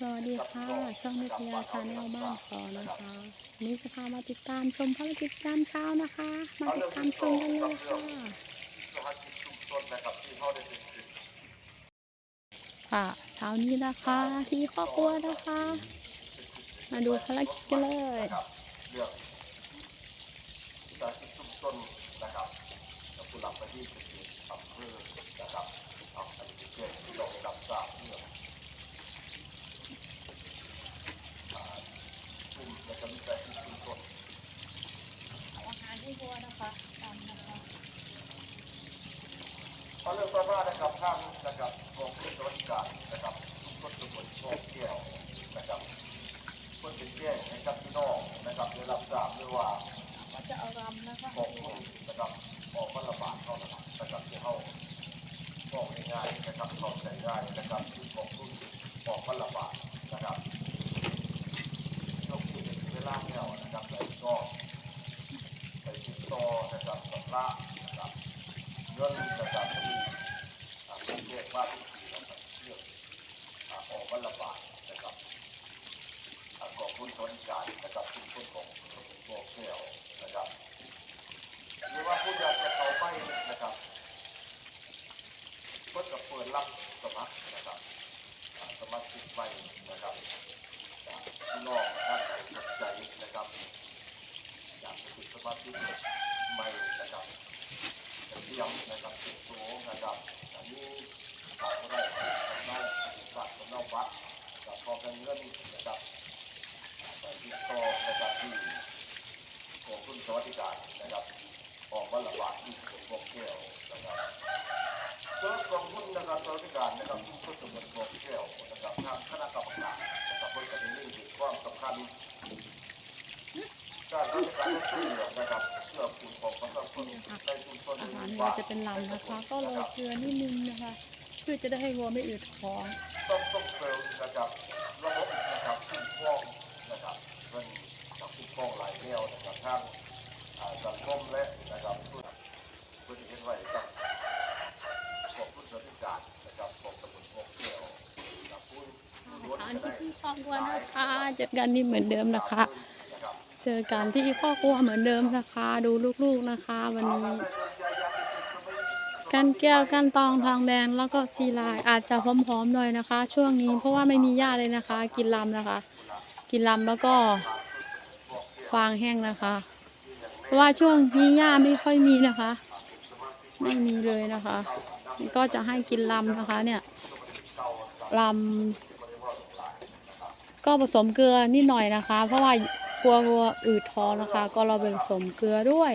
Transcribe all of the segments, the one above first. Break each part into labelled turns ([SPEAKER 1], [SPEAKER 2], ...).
[SPEAKER 1] สวัสดีค่ะ ช่องนิตยาชาแนลบ้านสอนะคะวันนี้จะพามาติดตามชมภารกิจยามเช้านะคะ มาติดตามชมกันเลยค่ะ
[SPEAKER 2] สมาชิกชุมชนนะครับที่เขาได้เป็นสิทธิ์
[SPEAKER 1] ค่ะเช้านี้นะคะ ที่ครอบครัวนะคะ มาดูภารกิจกันเลย
[SPEAKER 2] นะครับเลืองสมาชิกชุมชนนะครับผู้หลักปทีปเป็นอำเภอนะครับทำอันนี้เพื่อที่เราได้รับทราบเรื่องอ่ากลุ่มและก็มีสมาชิกชุมชน
[SPEAKER 1] อาหารให้วัวนะคะตามนะคะ
[SPEAKER 2] เพราเรื่องว่านะครับท่านนะครับกองผู้บริการนะครับทุกคนทุกคนกอเที่ยวนะครับคนเป็นแจ้งให้กับพี่น้องนะครับได้รับทราบด้วยว่า
[SPEAKER 1] ก็จะเอารำนะคะ
[SPEAKER 2] บอกคุณนะครับบอกว่าระบาดเข้านะครับนะครับที่เขาบอกง่ายๆนะครับเข้าใจง่ายนะครับที่บอกคุณบอกว่าระบาดนะครับยกที่เป็นเวลาแล้วนะครับแล้วก็ไปติดต่อ นะครับสำนักนะครับเงินะครับที่อ่เรียกว่าทุกปีนะครับเรื่องอ่าอกว่าระบาดนะครับอ่ากองทุนสวัสดินะครับทุกคนของตัวแก้วนะครับหรือว่าผู้อยากจะเข้าไปนะครับก็จะเปิดรับสมัครนะครับสมัครชิกไปนะครับพี่นอกท่านใดสนใจนะครับอยากจะเป็นสมาชิก ใหม่นะครับเตรียมนะครับเตรียมตัวนะครับอันนี้ขอก็ได้สำเนาบัตรสำเนาบัตรนะครับพอเป็นเงินนะครับไปติดต่อนะครับที่ของคุณสวัสดิการนะครับออกวันละบาทที่ผมบอกแก้วนะครับเจ้ากองทุนนะครับสวัสดิการนะครับทุกคนสมบูรณ์บอกแก้วนะครับทางคณะกรรมการนะครับเพื่อจะได้เรื่องความสำคัญ การราชการช่วยเหลือนะครับเพื่อคุณของประชาชนในชุมชน
[SPEAKER 1] อาหารวัวจะเป็นลำนะคะ ก็โรยเกลือนิดนึงนะคะ เพื่อจะได้ให้วัวไม่อืดท้อง
[SPEAKER 2] ต้องต้องเสริมนะครับระบบนะครับคุ้มครองนะครับเงินกับคุ้มครองหลายแนวนะครับทางอ่าสังคมและนะครับเพื่อเพื่อที่เห็นไว้กับของผู้บริการนะครับของตำบลโคกเกี่ยวกับผู้ล้วน
[SPEAKER 1] อาหาร
[SPEAKER 2] จะ
[SPEAKER 1] ที่พี่คอบครัวนะคะเจอกันนี่เหมือนเดิมนะคะ เจอกันที่ครอบครัวเหมือนเดิมนะคะ ดูลูกๆนะคะ วันนี้ กันแก้วกันตองทองแดงแล้วก็ซีลายอาจจะหอมๆหน่อยนะคะ ช่วงนี้เพราะว่าไม่มีหญ้าเลยนะคะ กินลำนะคะ กินลำแล้วก็ฟางแห้งนะคะ เพราะว่าช่วงนี้หญ้าไม่ค่อยมีนะคะ ไม่มีเลยนะคะก็จะให้กินลำนะคะ เนี่ยลำก็ผสมเกลือนิดหน่อยนะคะ เพราะว่า ลัววัวอืดท้องนะคะ ก็เราผสมเกลือด้วย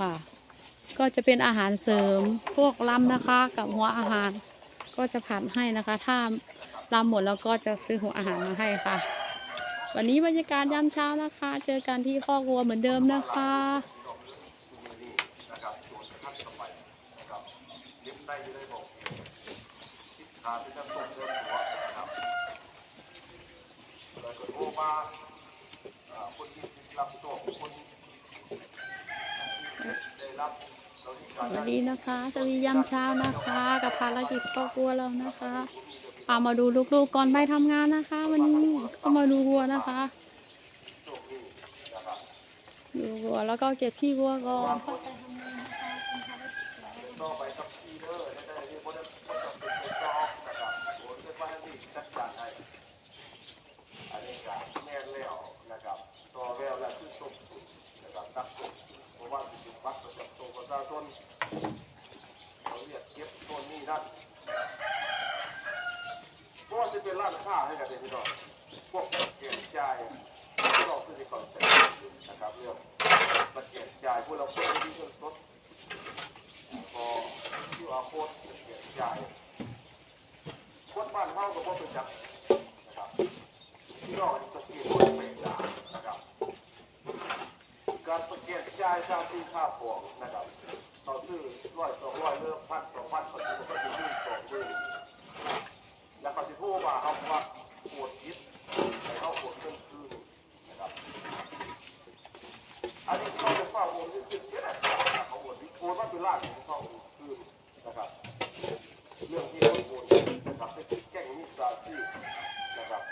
[SPEAKER 1] ค่ะ ก็จะเป็นอาหารเสริมพวกลำนะคะ กับหัวอาหารก็จะผัดให้นะคะ ถ้าลำหมดแล้วก็จะซื้อหัวอาหารมาให้ค่ะ วันนี้บรรยากาศยามเช้านะคะ เจอกันที่คอกวัวเหมือนเดิมนะคะ
[SPEAKER 2] นะครับส่วนท่านต่อไปนะครับลิฟต์ได้อยู่ได้บองหัวนะครับแล้วก็โทรมาอ่าคนที่รับตัวคนได้รับเราที่
[SPEAKER 1] สวัสดีนะคะสวัสดียามเช้านะคะ กับภารกิจครอบครัวเรานะคะเอามาดูลูกๆก่อนไปทำงานนะคะ วันนี้ก็มาดูวัวนะคะ
[SPEAKER 2] ดู
[SPEAKER 1] วัวแล้วก็เก็บที่วัวก่อน
[SPEAKER 2] ต่อไปกับซีเดอร์ในการที่บริษัทจะเป็นเป็นจอบนะครับโอนเงินมาให้ดีจัดการให้อันนี้การแม่นแล้วนะครับต่อแล้วแล้วคือส่งสุดนะครับนักส่งเพราะว่าเป็นบัตรประจำตัวประชาชนเราเรียกเก็บต้นนี้นั่นเพ่านผ้านค้าให้กับเด็กน้องพวกเกียรติใจ่ายที่เราคือในคอนเซ็ปต์นะครับเรื่องบัตรเกียรติใจพวกเราเพื่อที่จะลดพอที่ว่าโคตรเสียรติใจคตรบ้านเข้ากับพวกเป็นจักนะครับที่เราจะเสียโคตรเป็นยานะครับการประเกียนจ่ายชาวที่ข้าพวงนะครับต่อซื้อร้อยสองร้อยเริ่มพันสองพันปัจจุบันก็จะยื่นสองยื่แล้วก็จะพูดมาเขาว่าปวดยิดในเขาปวดเรื่องคืนนะครับ อันนี้เขาจะเฝ้าโอนที่ขึ้นเยอะนะครับเขาโอนที่ โอนว่าเป็นล่างของเขาคืนนะครับ เรื่องที่เขาโอนนะครับเป็นแก่งมิจฉาชีพนะครับ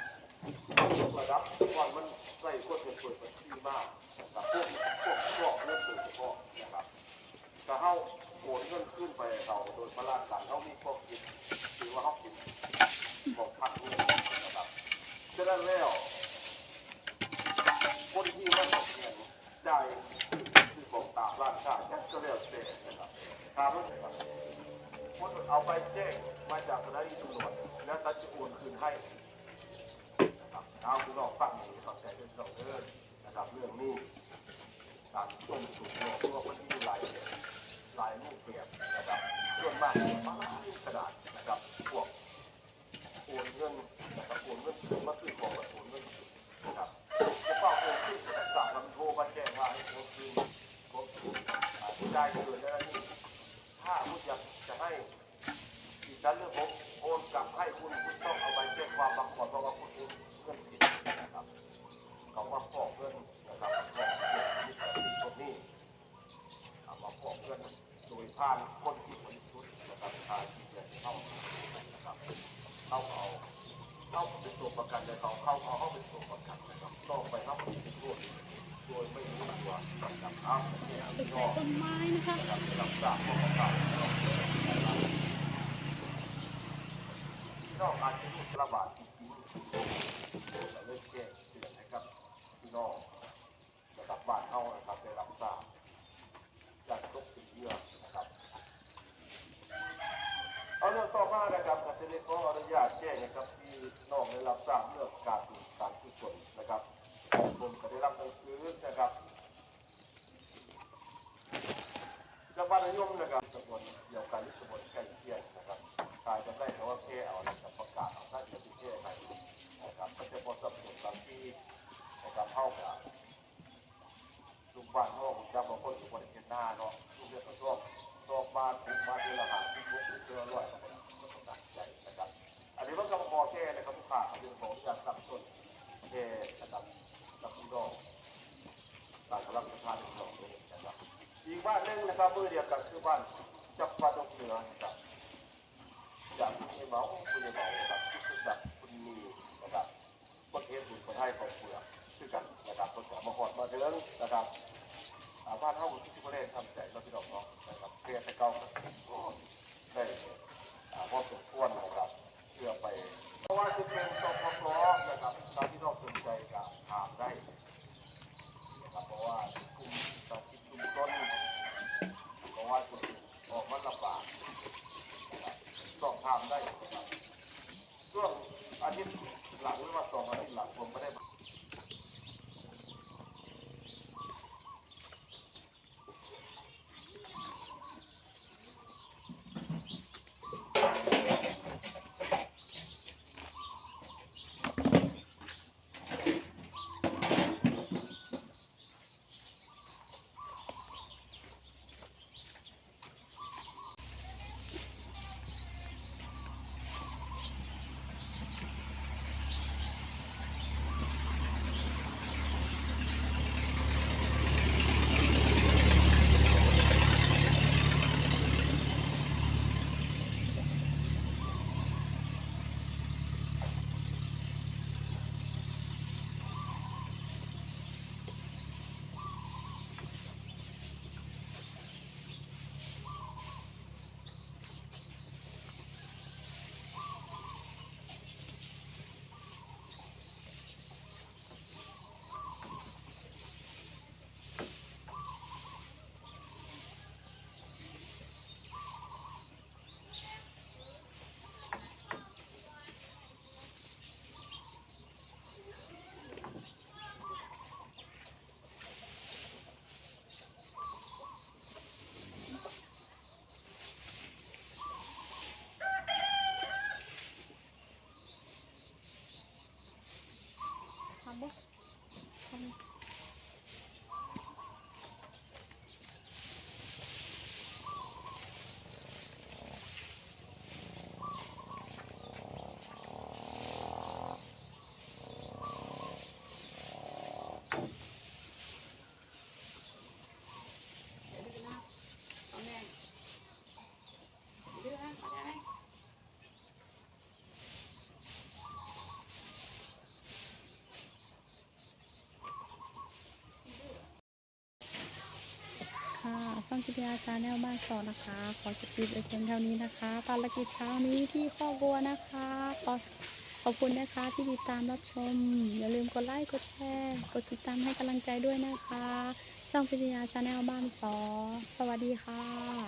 [SPEAKER 2] นั้นแล้วคนที่มันเขียนได้คือของตามร้านค้านั่นก็แล้วแต่นะครับถามว่าคนเอาไปแจ้งมาจากสถานีตำรวจแล้วตัดจะโอนคืนให้นะครับ เอาคุณลองฟังดูครับแต่เป็นสองเรื่องนะครับเรื่องนี้การต้มสุกเนี่ยพว่าคนที่มีหลายหลายรูปแบบนะครับส่วนมากเนี่ยมาขนาดนะครับพวกโอนเงินนะครับโอนเงินคืนมาคืนของโอนเงินคืนนะครับจะเฝ้าโอนคืนจะสั่งลำโทรมาแจ้งว่าให้โอนคืนโอนคืนได้เกินแล้วนี่ถ้าคุณอยากจะให้ดิฉันเรื่องผม ผ่านคนที่บริสุทธิ์นะครับทางที่จะเข้านะครับเข้าเอาเข้าเป็นตัวประกันเลยเขาเข้าเอาเข้าเป็นตัวประกันนะครับต้องไปเข้าเป็นสิ่งร่วมโดยไม่รู้ตัวนะครับเอาเนี่ย
[SPEAKER 1] ไป
[SPEAKER 2] พี่น้
[SPEAKER 1] ใส่ต้นไม้นะคะ
[SPEAKER 2] นะครับรับทราบข้อข่าวนะครับพี่น้องอาจจะรู้ระบาดจริงๆแต่เรื่องแก้เตือนนะครับพี่น้องระดับบ้านเฮานะครับได้รับทราบจากทุกสิ่งเรื่องนะครับ เอาเรื่องต่อมานะครับกสิเดขออนุ ญาตแจ้งนะครับที่น้องได้รับทราบเรื่องการดูการกุศลนะครับผมก็ได้รับหนังสือนะครับจังหวัดรยงนะครับตำบลเดียวกัน มือเดียวกันคือบ้านจับปลาดงเหนือ ค่ะช่อ
[SPEAKER 1] งกิจยาชาแนลบ้านสอนนะคะ ขอจบคลิปไว้เพียงเท่านี้นะคะ ภารกิจเช้านี้ที่ข้อบัวนะคะ ขอขอบคุณนะคะที่ติดตามรับชม อย่าลืมกดไลค์ กดแชร์ กดติดตามให้กำลังใจด้วยนะคะ ช่องพิทยาชาแนลบ้านสอ สวัสดีค่ะ